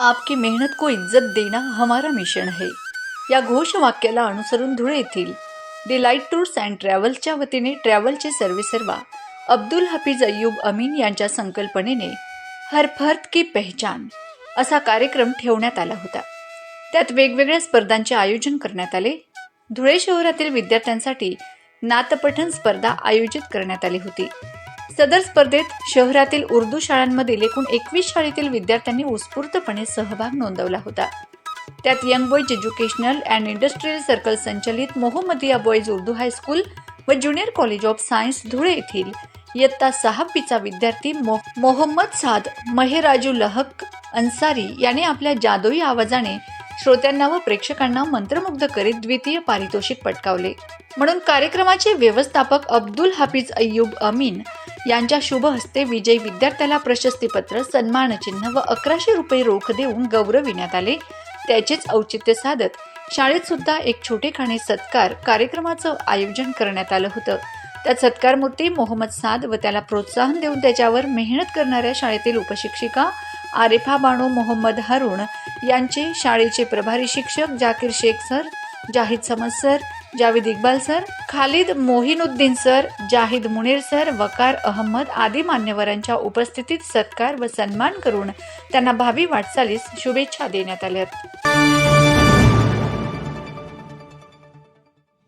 आपकी मेहनत को इज्जत देना हमारा मिशन है. या घोषवाक्याला अनुसरून धुळे येथील डिलाईट टूर्स अँड ट्रॅव्हल्सच्या वतीने ट्रॅव्हलचे सर्वेसर्वा अब्दुल हफीज अय्यूब अमीन यांच्या संकल्पनेने हर फर्द की पहचान असा कार्यक्रम ठेवण्यात आला होता. त्यात वेगवेगळ्या स्पर्धांचे आयोजन करण्यात आले. धुळे शहरातील विद्यार्थ्यांसाठी नातपठण स्पर्धा आयोजित करण्यात आली होती. सदर स्पर्धेत शहरातील उर्दू शाळांमधील एकूण एकवीस शाळेतील विद्यार्थ्यांनी उत्स्फूर्तपणे सहभाग नोंदवला होता. त्यात young boys educational and industrial circle संचलित Mohammadia boys Urdu high school व junior college of science Dhule येथील इयत्ता सहावीचा विद्यार्थी मो मोहम्मद साद महेराजू लहक अन्सारी याने आपल्या जादोई आवाजाने श्रोत्यांना व प्रेक्षकांना मंत्रमुग्ध करीत द्वितीय पारितोषिक पटकावले. म्हणून कार्यक्रमाचे व्यवस्थापक अब्दुल हाफिज अय्यूब अमीन यांच्या शुभ हस्ते विजयी विद्यार्थ्याला प्रशस्तीपत्र सन्मानचिन्ह व अकराशे रुपये रोख देऊन गौरविण्यात आले. त्याचेच औचित्य साधत शाळेत सुद्धा एक छोटेखाने सत्कार कार्यक्रमाचं आयोजन करण्यात आलं होतं. त्यात सत्कारमूर्ती मोहम्मद साद व त्याला प्रोत्साहन देऊन त्याच्यावर मेहनत करणाऱ्या शाळेतील उपशिक्षिका आरेफा बानो मोहम्मद हरुण यांचे शाळेचे प्रभारी शिक्षक Zakir Shaikh sir Zahid Samad sir Javed Iqbal sir Khalid Mohinuddin sir Zahid Munir sir Waqar Ahmed आदी मान्यवरांच्या उपस्थितीत सत्कार व सन्मान करून त्यांना भावी वाटचालीस शुभेच्छा देण्यात आल्या